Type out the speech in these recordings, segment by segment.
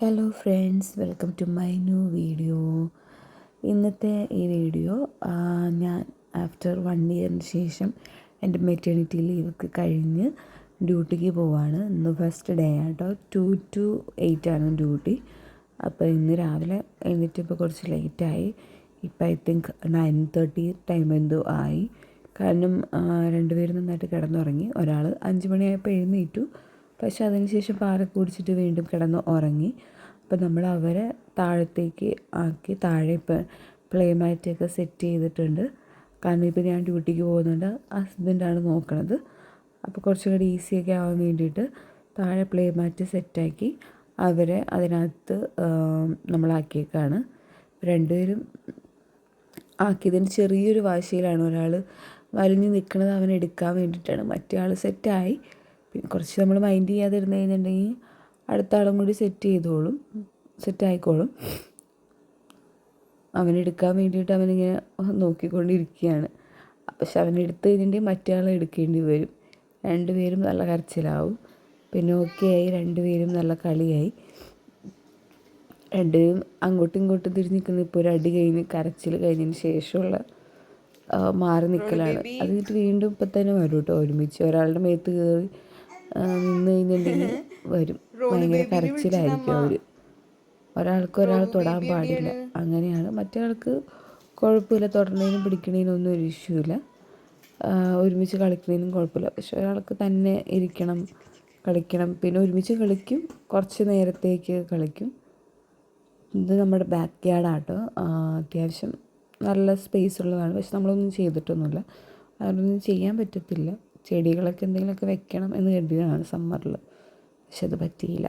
Hello friends welcome to my new video ഇന്നത്തെ ഈ video ഞാൻ ആഫ്റ്റർ വൺ ഇയറിന് ശേഷം എന്റെ മെറ്റേണിറ്റി ലീവൊക്കെ കഴിഞ്ഞ് ഡ്യൂട്ടിക്ക് പോവാണ്. ഇന്ന് ഫസ്റ്റ് ഡേ ആട്ടോ. ടു ടു എയ്റ്റ് ആണ് ഡ്യൂട്ടി അപ്പോൾ ഇന്ന് രാവിലെ എഴുന്നേറ്റപ്പോൾ കുറച്ച് ലേറ്റായി ഇപ്പം I think nine thirty time എന്തോ ആയി. കാരണം രണ്ടുപേരും നന്നായിട്ട് കിടന്നുറങ്ങി. ഒരാൾ അഞ്ച് മണിയായപ്പോൾ എഴുന്നേറ്റു. പക്ഷെ അതിനുശേഷം പാറ കുടിച്ചിട്ട് വീണ്ടും കിടന്ന് ഉറങ്ങി. അപ്പം നമ്മൾ അവരെ താഴത്തേക്ക് ആക്കി താഴെ ഇപ്പം പ്ലേ മാറ്റൊക്കെ സെറ്റ് ചെയ്തിട്ടുണ്ട്. കാരണം ഇപ്പം ഞാൻ ഡ്യൂട്ടിക്ക് പോകുന്നുണ്ട് ഹസ്ബൻഡാണ് നോക്കണത്. അപ്പോൾ കുറച്ചും കൂടി ഈസിയൊക്കെ ആവാൻ വേണ്ടിയിട്ട് താഴെ പ്ലേ മാറ്റ് സെറ്റാക്കി അവരെ അതിനകത്ത് നമ്മളാക്കിയേക്കാണ്. രണ്ടുപേരും ആക്കിയതിന് ചെറിയൊരു വാശിയിലാണ് ഒരാൾ വലിഞ്ഞു നിൽക്കുന്നത് അവൻ എടുക്കാൻ വേണ്ടിയിട്ടാണ്. മറ്റേ ആൾ സെറ്റായി. പിന്നെ കുറച്ച് നമ്മൾ മൈൻഡ് ചെയ്യാതിരുന്നു കഴിഞ്ഞിട്ടുണ്ടെങ്കിൽ അടുത്ത ആളും കൂടി സെറ്റ് ചെയ്തോളും. സെറ്റ് ആയിക്കോളും. അവനെടുക്കാൻ വേണ്ടിയിട്ട് അവനിങ്ങനെ നോക്കിക്കൊണ്ടിരിക്കുകയാണ്. പക്ഷെ അവനെടുത്ത് കഴിഞ്ഞിട്ട് മറ്റേ ആളെ എടുക്കേണ്ടി വരും. രണ്ടുപേരും നല്ല കരച്ചിലാവും. പിന്നെ ഓക്കെ ആയി. രണ്ടുപേരും നല്ല കളിയായി. രണ്ടുപേരും അങ്ങോട്ടും ഇങ്ങോട്ടും തിരിഞ്ഞ് നിൽക്കുന്ന ഇപ്പോൾ ഒരു അടി കഴിഞ്ഞ് കരച്ചിൽ കഴിഞ്ഞതിന് ശേഷമുള്ള മാറി നിൽക്കലാണ്. അത് വീണ്ടും ഇപ്പം തന്നെ വരും കേട്ടോ ഒരുമിച്ച്. ഒരാളുടെ മേത്ത് കയറി നിന്ന് കഴിഞ്ഞിട്ടുണ്ടെങ്കിൽ വരും ഭയങ്കര കരച്ചിലായിരിക്കും അവർ ഒരാൾക്ക് ഒരാൾ തൊടാൻ പാടില്ല. അങ്ങനെയാണ്. മറ്റൊരാൾക്ക് കുഴപ്പമില്ല. തൊടണേനും പിടിക്കണേനും ഒന്നും ഒരു ഇഷ്യൂ ഇല്ല. ഒരുമിച്ച് കളിക്കുന്നതിനും കുഴപ്പമില്ല. പക്ഷെ ഒരാൾക്ക് തന്നെ ഇരിക്കണം കളിക്കണം. പിന്നെ ഒരുമിച്ച് കളിക്കും. കുറച്ച് നേരത്തേക്ക് കളിക്കും. ഇത് നമ്മുടെ ബാക്ക് യാർഡാട്ടോ അത്യാവശ്യം നല്ല സ്പേസ് ഉള്ളതാണ്. പക്ഷെ നമ്മളൊന്നും ചെയ്തിട്ടൊന്നുമില്ല. അതൊന്നും ചെയ്യാൻ പറ്റത്തില്ല. ചെടികളൊക്കെ എന്തെങ്കിലുമൊക്കെ വെക്കണം എന്ന് കരുതിയതാണ് സമ്മറിൽ. പക്ഷെ അത് പറ്റിയില്ല.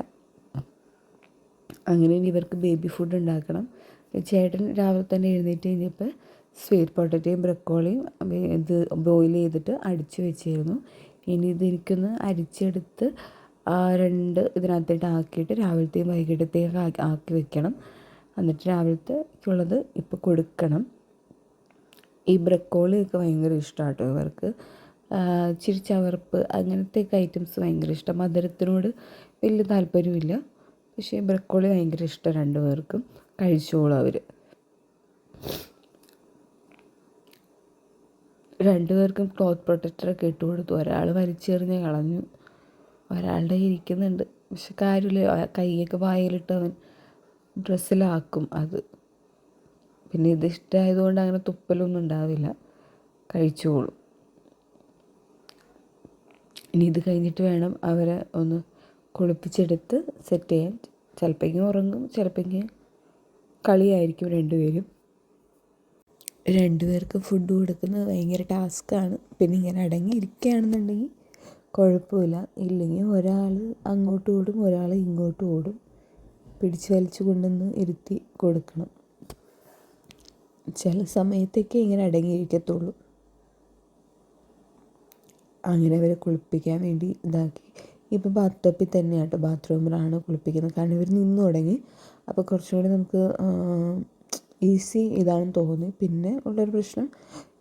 അങ്ങനെ ഇനി ഇവർക്ക് ബേബി ഫുഡ് ഉണ്ടാക്കണം. ചേട്ടൻ രാവിലെ തന്നെ എഴുന്നേറ്റ് കഴിഞ്ഞപ്പോൾ സ്വീറ്റ് പൊട്ടറ്റയും ബ്രക്കോളിയും ഇത് ബോയിൽ ചെയ്തിട്ട് അടിച്ച് വെച്ചിരുന്നു. ഇനി ഇത് എനിക്കൊന്ന് അരിച്ചെടുത്ത് രണ്ട് ഇതിനകത്തേട്ട് ആക്കിയിട്ട് രാവിലത്തെയും വൈകിട്ടത്തേക്ക് ആക്കി ആക്കി വെക്കണം. എന്നിട്ട് രാവിലത്തേക്കുള്ളത് ഇപ്പോൾ കൊടുക്കണം. ഈ ബ്രക്കോളിയൊക്കെ ഭയങ്കര ഇഷ്ടമാണ് ഇവർക്ക്. ഇച്ചിരി ചവർപ്പ് അങ്ങനത്തെയൊക്കെ ഐറ്റംസ് ഭയങ്കര ഇഷ്ടം. മധുരത്തിനോട് വലിയ താല്പര്യമില്ല പക്ഷേ ബ്രക്കോളി ഭയങ്കര ഇഷ്ടം രണ്ടു പേർക്കും. കഴിച്ചോളും അവർ രണ്ടുപേർക്കും ക്ലോത്ത് പ്രൊട്ടക്ടറൊക്കെ ഇട്ട് കൊടുത്തു. ഒരാൾ വലിച്ചെറിഞ്ഞ് കളഞ്ഞു. ഒരാളുടെ ഇരിക്കുന്നുണ്ട്. പക്ഷെ കാര്യമില്ല. കൈയൊക്കെ വായിലിട്ട് അവൻ ഡ്രസ്സിലാക്കും അത്. പിന്നെ ഇത് ഇഷ്ടമായതുകൊണ്ട് അങ്ങനെ തുപ്പലൊന്നും ഉണ്ടാവില്ല. കഴിച്ചോളും. ഇനി ഇത് കഴിഞ്ഞിട്ട് വേണം അവരെ ഒന്ന് കുളിപ്പിച്ചെടുത്ത് സെറ്റ് ചെയ്യാൻ. ചിലപ്പോഴെങ്കിലും ഉറങ്ങും ചിലപ്പോഴെങ്കിലും കളിയായിരിക്കും രണ്ടുപേരും. രണ്ടുപേർക്ക് ഫുഡ് കൊടുക്കുന്നത് ഭയങ്കര ടാസ്ക്കാണ് പിന്നെ ഇങ്ങനെ അടങ്ങി ഇരിക്കുകയാണെന്നുണ്ടെങ്കിൽ കുഴപ്പമില്ല. ഇല്ലെങ്കിൽ ഒരാൾ അങ്ങോട്ട് ഓടും ഒരാൾ ഇങ്ങോട്ട് ഓടും. പിടിച്ച് വലിച്ചു കൊണ്ടുവന്ന് ഇരുത്തി കൊടുക്കണം. ചില സമയത്തൊക്കെ ഇങ്ങനെ അടങ്ങിയിരിക്കത്തുള്ളൂ. അങ്ങനെ അവരെ കുളിപ്പിക്കാൻ വേണ്ടി ഇതാക്കി. ഇപ്പോൾ ബാത്ത് ടപ്പിൽ തന്നെയാണ് കേട്ടോ ബാത്റൂമിലാണ് കുളിപ്പിക്കുന്നത്. കാരണം ഇവർ നിന്ന് തുടങ്ങി. അപ്പോൾ കുറച്ചുകൂടി നമുക്ക് ഈസി ഇതാണെന്ന് തോന്നി പിന്നെ ഉള്ളൊരു പ്രശ്നം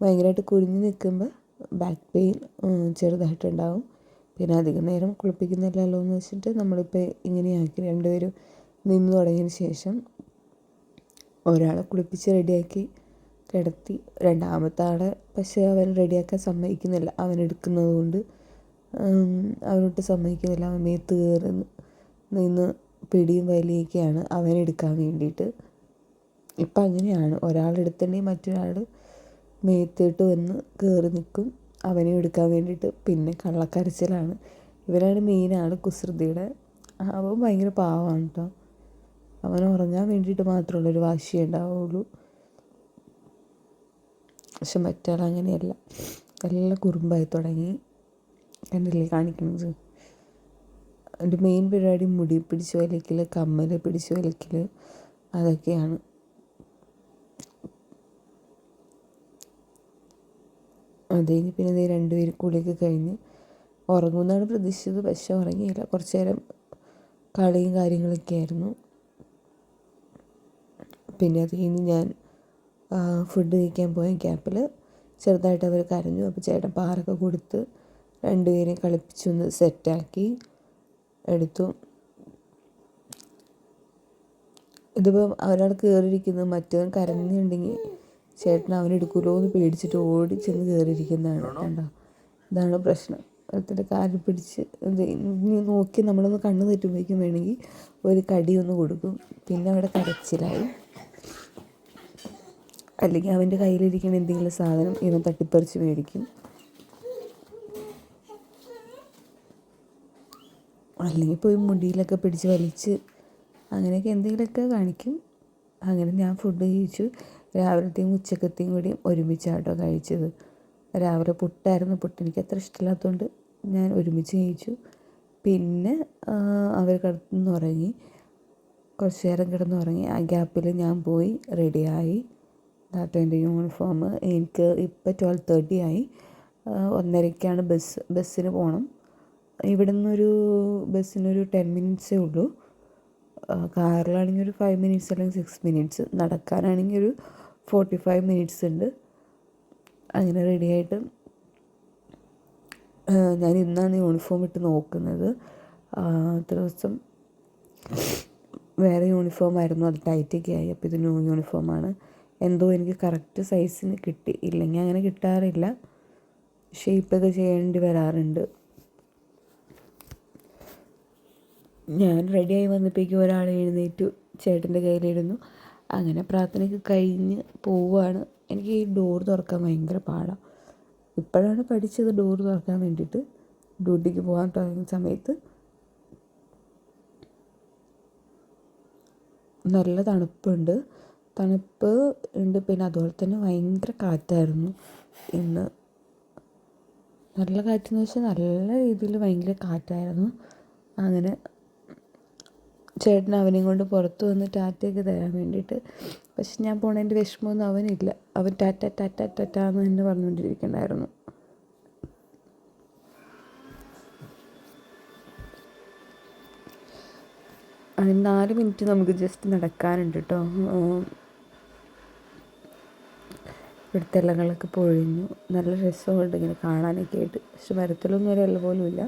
ഭയങ്കരമായിട്ട് കുനിഞ്ഞ് നിൽക്കുമ്പോൾ ബാക്ക് പെയിൻ ചെറുതായിട്ടുണ്ടാവും. പിന്നെ അധികം നേരം കുളിപ്പിക്കുന്നില്ലല്ലോ എന്ന് വെച്ചിട്ട് നമ്മളിപ്പോൾ ഇങ്ങനെയാക്കി രണ്ടുപേരും നിന്ന് തുടങ്ങിയതിന് ശേഷം ഒരാളെ കുളിപ്പിച്ച് റെഡിയാക്കി. കിടത്തി രണ്ടാമത്തെ ആളെ പക്ഷേ അവൻ റെഡിയാക്കാൻ സമ്മതിക്കുന്നില്ല. അവൻ എടുക്കുന്നത് കൊണ്ട്. അവനൊട്ട് സമ്മതിക്കുന്നില്ല. അവൻ മേത്ത് കയറി നിന്ന് പിടിയും വലിയൊക്കെയാണ് അവനെടുക്കാൻ വേണ്ടിയിട്ട്. ഇപ്പം അങ്ങനെയാണ്. ഒരാളെടുത്തിട്ടുണ്ടെങ്കിൽ മറ്റൊരാൾ മേത്തിട്ട് വന്ന് കയറി നിൽക്കും. അവനെ എടുക്കാൻ വേണ്ടിയിട്ട്. പിന്നെ കള്ളക്കരച്ചിലാണ്. ഇവരാണ് മെയിനാണ് കുസൃതിയുടെ. അവൻ ഭയങ്കര പാവമാണ് കേട്ടോ അവൻ ഉറങ്ങാൻ വേണ്ടിയിട്ട് മാത്രമുള്ളൊരു വാശിയേ ഉണ്ടാവുള്ളൂ. പക്ഷെ മറ്റേ അങ്ങനെയല്ല നല്ല കുറുമ്പായി തുടങ്ങി. കണ്ടില്ലേ കാണിക്കുന്നത്? എന്റെ മെയിൻ പരിപാടി മുടി പിടിച്ച് വലിക്കൽ കമ്മൽ പിടിച്ച് വലിക്കൽ അതൊക്കെയാണ്. അത് കഴിഞ്ഞ് പിന്നെ ഇതേ രണ്ടുപേരും കുളിയൊക്കെ കഴിഞ്ഞ് ഉറങ്ങുമെന്നാണ് പ്രതീക്ഷിച്ചത്. പക്ഷെ ഉറങ്ങിയില്ല. കുറച്ച് നേരം കളിയും കാര്യങ്ങളൊക്കെ ആയിരുന്നു പിന്നെ അത് കഴിഞ്ഞ് ഞാൻ ഫുഡ് കഴിക്കാൻ പോയ ഗ്യാപ്പിൽ ചെറുതായിട്ട് അവർ കരഞ്ഞു. അപ്പോൾ ചേട്ടൻ പാറൊക്കെ കൊടുത്ത് രണ്ടുപേരെയും കളിപ്പിച്ചൊന്ന് സെറ്റാക്കി എടുത്തു. ഇതിപ്പം അവരവിടെ കയറിയിരിക്കുന്നത് മറ്റവൻ കരഞ്ഞിട്ടുണ്ടെങ്കിൽ ചേട്ടൻ അവനെടുക്കുമല്ലോ എന്ന് പേടിച്ചിട്ട് ഓടി ചെന്ന് കയറിയിരിക്കുന്നതാണ് കണ്ടോ? ഇതാണ് പ്രശ്നം. ഒരുത്തന്റെ കാലിൽ പിടിച്ച് ഇനി നോക്കി നമ്മളൊന്ന് കണ്ണ് തെറ്റുമ്പോഴേക്കും വേണമെങ്കിൽ ഒരു കടി ഒന്ന് കൊടുക്കും. പിന്നെ അവിടെ കരച്ചിലായി. അല്ലെങ്കിൽ അവന്റെ കയ്യിലിരിക്കുന്ന എന്തെങ്കിലും സാധനം ഇവൻ തട്ടിപ്പറിച്ച് മേടിക്കും. അല്ലെങ്കിൽ പോയി മുടിയിലൊക്കെ പിടിച്ച് വലിച്ച് അങ്ങനെയൊക്കെ എന്തെങ്കിലുമൊക്കെ കാണിക്കും. അങ്ങനെ ഞാൻ ഫുഡ് കഴിച്ചു. രാവിലത്തെയും ഉച്ചക്കത്തെയും കൂടി ഒരുമിച്ചാട്ടോ കഴിച്ചത്. രാവിലെ പുട്ടായിരുന്നു. പുട്ട് എനിക്ക് അത്ര ഇഷ്ടമില്ലാത്തതുകൊണ്ട് ഞാൻ ഒരുമിച്ച് കഴിച്ചു. പിന്നെ അവർ കിടന്നുറങ്ങി. കുറച്ച് നേരം കിടന്നുറങ്ങി. ആ ഗ്യാപ്പിൽ ഞാൻ പോയി റെഡിയായി എന്റെ യൂണിഫോം എനിക്ക് ഇപ്പോൾ ട്വൽവ് തേർട്ടി ആയി. ഒന്നരയ്ക്കാണ് ബസ് ബസ്സിന് പോകണം ഇവിടെ നിന്നൊരു ബസ്സിനൊരു ടെൻ മിനിറ്റ്സേ ഉള്ളൂ. കാറിലാണെങ്കിൽ ഒരു ഫൈവ് മിനിറ്റ്സ് അല്ലെങ്കിൽ സിക്സ് മിനിറ്റ്സ് നടക്കാനാണെങ്കിൽ ഒരു ഫോർട്ടി ഫൈവ് മിനിറ്റ്സ് ഉണ്ട്. അങ്ങനെ റെഡിയായിട്ട് ഞാൻ ഇന്നാണ് യൂണിഫോം ഇട്ട് നോക്കുന്നത്. ഇത്ര ദിവസം വേറെ യൂണിഫോം ആയിരുന്നു. അത് ടൈറ്റൊക്കെ ആയി. അപ്പോൾ ഇത് ന്യൂ യൂണിഫോമാണ് എന്തോ എനിക്ക് കറക്റ്റ് സൈസിന് കിട്ടി. ഇല്ലെങ്കിൽ അങ്ങനെ കിട്ടാറില്ല. ഷേപ്പൊക്കെ ചെയ്യേണ്ടി വരാറുണ്ട്. ഞാൻ റെഡിയായി വന്നപ്പോഴേക്കും ഒരാൾ എഴുന്നേറ്റു. ചേട്ടന്റെ കയ്യിലിരുന്നു അങ്ങനെ പ്രാർത്ഥനയ്ക്ക് കഴിഞ്ഞ് പോവുകയാണ്. എനിക്ക് ഈ ഡോർ തുറക്കാൻ ഭയങ്കര പാടാണ് ഇപ്പോഴാണ് പഠിച്ചത് ഡോർ തുറക്കാൻ വേണ്ടിയിട്ട്. ഡ്യൂട്ടിക്ക് പോകാൻ തുടങ്ങിയ സമയത്ത് നല്ല തണുപ്പുണ്ട്. തണുപ്പ് ഉണ്ട്. പിന്നെ അതുപോലെ തന്നെ ഭയങ്കര കാറ്റായിരുന്നു. ഇന്ന് നല്ല കാറ്റെന്ന് വെച്ചാൽ നല്ല രീതിയിൽ ഭയങ്കര കാറ്റായിരുന്നു. അങ്ങനെ ചേട്ടൻ അവനെയും കൊണ്ട് പുറത്ത് വന്ന് ടാറ്റയൊക്കെ തരാൻ വേണ്ടിയിട്ട്. പക്ഷെ ഞാൻ പോണതിന്റെ വിഷമമൊന്നും അവനില്ല. അവൻ ടാറ്റ ടാറ്റ ടാറ്റ എന്ന് തന്നെ പറഞ്ഞുകൊണ്ടിരിക്കണ്ടായിരുന്നു നാല് മിനിറ്റ് നമുക്ക് ജസ്റ്റ് നടക്കാനുണ്ട് കേട്ടോ ഇവിടുത്തെ ഇലകളൊക്കെ പൊഴിഞ്ഞു. നല്ല രസമുണ്ട് ഇങ്ങനെ കാണാനൊക്കെ ആയിട്ട്. പക്ഷെ മരത്തിലൊന്നും ഒരു ഇല പോലും ഇല്ല.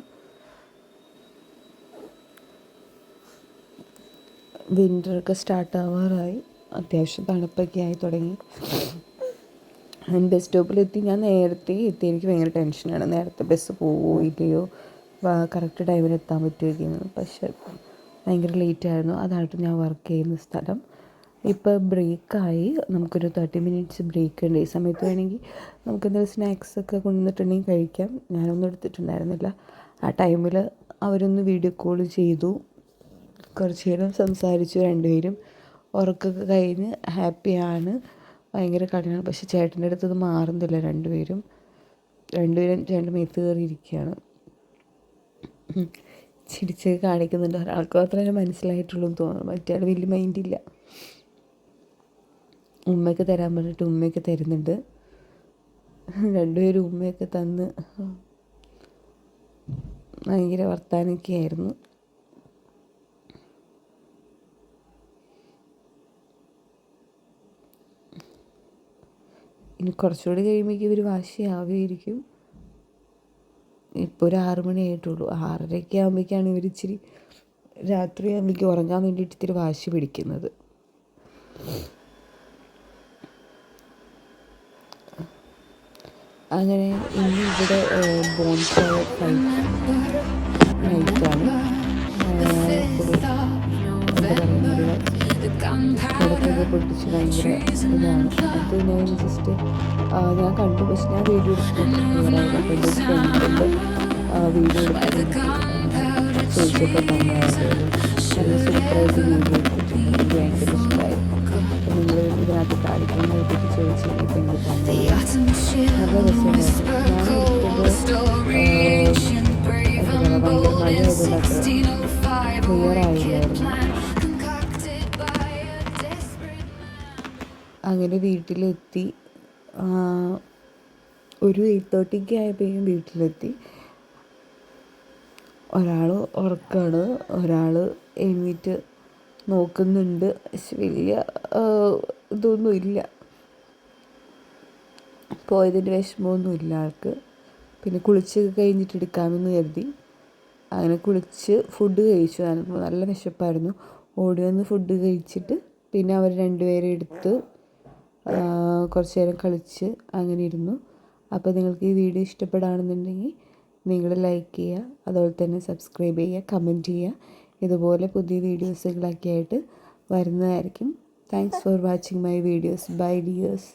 വിന്ററൊക്കെ സ്റ്റാർട്ട് ആവാറായി. അത്യാവശ്യം തണുപ്പൊക്കെ ആയി തുടങ്ങി. ഞാൻ ബസ് സ്റ്റോപ്പിലെത്തി ഞാൻ നേരത്തെ എത്തി. എനിക്ക് ഭയങ്കര ടെൻഷനാണ് നേരത്തെ ബസ് പോവോ ഇല്ലയോ കറക്റ്റ് ടൈമിന് എത്താൻ പറ്റുമോ പക്ഷെ ഭയങ്കര ലേറ്റായിരുന്നു അതായിട്ട് ഞാൻ വർക്ക് ചെയ്യുന്ന സ്ഥലം. ഇപ്പോൾ ബ്രേക്കായി. നമുക്കൊരു തേർട്ടി മിനിറ്റ്സ് ബ്രേക്ക് ഉണ്ട്. ഈ സമയത്ത് വേണമെങ്കിൽ നമുക്ക് എന്തെങ്കിലും സ്നാക്സ് ഒക്കെ കൊണ്ടുവന്നിട്ടുണ്ടെങ്കിൽ കഴിക്കാം. ഞാനൊന്നും എടുത്തിട്ടുണ്ടായിരുന്നില്ല. ആ ടൈമിൽ അവരൊന്ന് വീഡിയോ കോൾ ചെയ്തു. കുറച്ച് നേരം സംസാരിച്ചു രണ്ടുപേരും. ഉറക്കമൊക്കെ കഴിഞ്ഞ് ഹാപ്പിയാണ് ഭയങ്കര കളിയാണ്. പക്ഷേ ചേട്ടന്റെ അടുത്ത് അത് മാറുന്നില്ല രണ്ടുപേരും. രണ്ടുപേരും ചേട്ടന്റെ മേത്ത് കയറിയിരിക്കുകയാണ്. ചിരിച്ച് കാണിക്കുന്നുണ്ട്. ഒരാൾക്ക് മാത്രമേ മനസ്സിലായിട്ടുള്ളൂ എന്ന് തോന്നുന്നു. മറ്റേ വലിയ മൈൻഡില്ല ഉമ്മയൊക്കെ തരാൻ പറഞ്ഞിട്ട് ഉമ്മയ്ക്ക് തരുന്നുണ്ട്. രണ്ടുപേരും ഉമ്മയൊക്കെ തന്ന് ഭയങ്കര വർത്താനൊക്കെ ആയിരുന്നു. ഇനി കുറച്ചുകൂടി കഴിയുമ്പോഴേക്കും ഇവർ വാശിയാവുമായിരിക്കും ഇപ്പോൾ ഒരു ആറു മണി ആയിട്ടുള്ളൂ. ആറരയൊക്കെ ആകുമ്പോഴേക്കാണ് ഇവർ ഇച്ചിരി രാത്രി ആകുമ്പോഴേക്കും ഉറങ്ങാൻ വേണ്ടിയിട്ട് ഇത്തിരി വാശി പിടിക്കുന്നത്. അങ്ങനെ ഇന്ന് ഇവിടെ ബോൺഫയർ നൈറ്റാണ് പൊട്ടിച്ച് ഭയങ്കര ഇതാണ്. അത് ഞാൻ ജസ്റ്റ് ഞാൻ കണ്ടു. പക്ഷെ ഞാൻ വീഡിയോ എടുത്തിട്ടുണ്ട് വീഡിയോ എടുത്തിട്ടുണ്ട്. ചോദിച്ചപ്പോൾ എനിക്ക് ഭയങ്കര അപ്പോൾ നിങ്ങൾ ഇതിനകത്ത് പറ്റി ചോദിച്ച് നല്ല ഭയങ്കര മഴയായതുകൊണ്ട് അത്ര അങ്ങനെ വീട്ടിലെത്തി ഒരു എയ്റ്റ് തേർട്ടിക്ക് ആയപ്പോഴും വീട്ടിലെത്തി. ഒരാൾ ഉറക്കാണ്. ഒരാൾ എഴുന്നേറ്റ് നോക്കുന്നുണ്ട്. വലിയ ഇതൊന്നും ഇല്ല. പോയതിന്റെ വിഷമമൊന്നും ഇല്ല ആൾക്ക്. പിന്നെ കുളിച്ച് കഴിഞ്ഞിട്ട് എടുക്കാമെന്ന് കരുതി. അങ്ങനെ കുളിച്ച് ഫുഡ് കഴിച്ചു. നല്ല വിശപ്പായിരുന്നു. ഓടി വന്ന് ഫുഡ് കഴിച്ചിട്ട് പിന്നെ അവർ രണ്ടുപേരെ എടുത്ത് കുറച്ച് നേരം കളിച്ച് അങ്ങനെ ഇരുന്നു. അപ്പോൾ നിങ്ങൾക്ക് ഈ വീഡിയോ ഇഷ്ടപ്പെടുകയാണെന്നുണ്ടെങ്കിൽ നിങ്ങൾ ലൈക്ക് ചെയ്യുക അതുപോലെ തന്നെ സബ്സ്ക്രൈബ് ചെയ്യുക കമന്റ് ചെയ്യുക. ഇതുപോലെ പുതിയ വീഡിയോസുകളൊക്കെ ആയിട്ട് വരുന്നതായിരിക്കും. Thanks for watching my videos bye dears